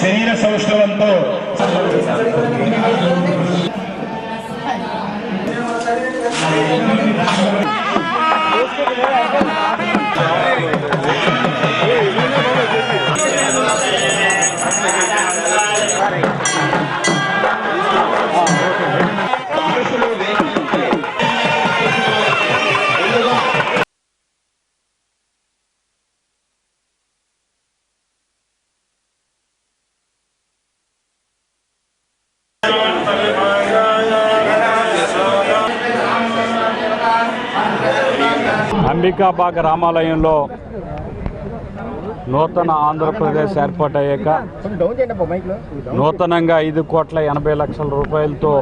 శరీర సౌష్ఠవంతో అంబికాబాగ్ రామాలయంలో నూతన ఆంధ్రప్రదేశ్ ఏర్పాటయ్యాక నూతనంగా ఐదు కోట్ల ఎనభై లక్షల రూపాయలతో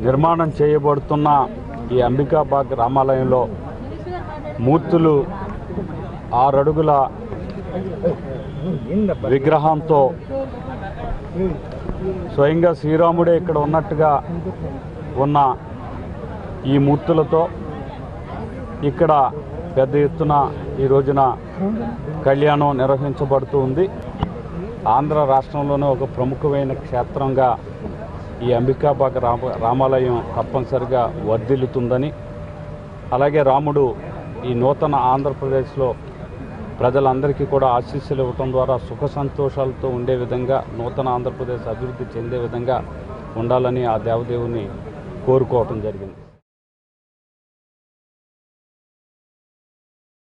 నిర్మాణం చేయబడుతున్న ఈ అంబికాబాగ్ రామాలయంలో మూర్తులు ఆరడుగుల విగ్రహంతో స్వయంగా శ్రీరాముడే ఇక్కడ ఉన్నట్టుగా ఉన్న ఈ మూర్తులతో ఇక్కడ పెద్ద ఎత్తున ఈ రోజున కళ్యాణం నిర్వహించబడుతూ ఉంది. ఆంధ్ర రాష్ట్రంలోనే ఒక ప్రముఖమైన క్షేత్రంగా ఈ అంబికాబాగ్ రామ రామాలయం తప్పనిసరిగా వర్ధిల్లుతుందని అలాగే రాముడు ఈ నూతన ఆంధ్రప్రదేశ్లో ప్రజలందరికీ కూడా ఆశీస్సులు ఇవ్వటం ద్వారా సుఖ సంతోషాలతో ఉండే విధంగా నూతన ఆంధ్రప్రదేశ్ అభివృద్ధి చెందే విధంగా ఉండాలని ఆ దేవదేవుని కోరుకోవటం జరిగింది.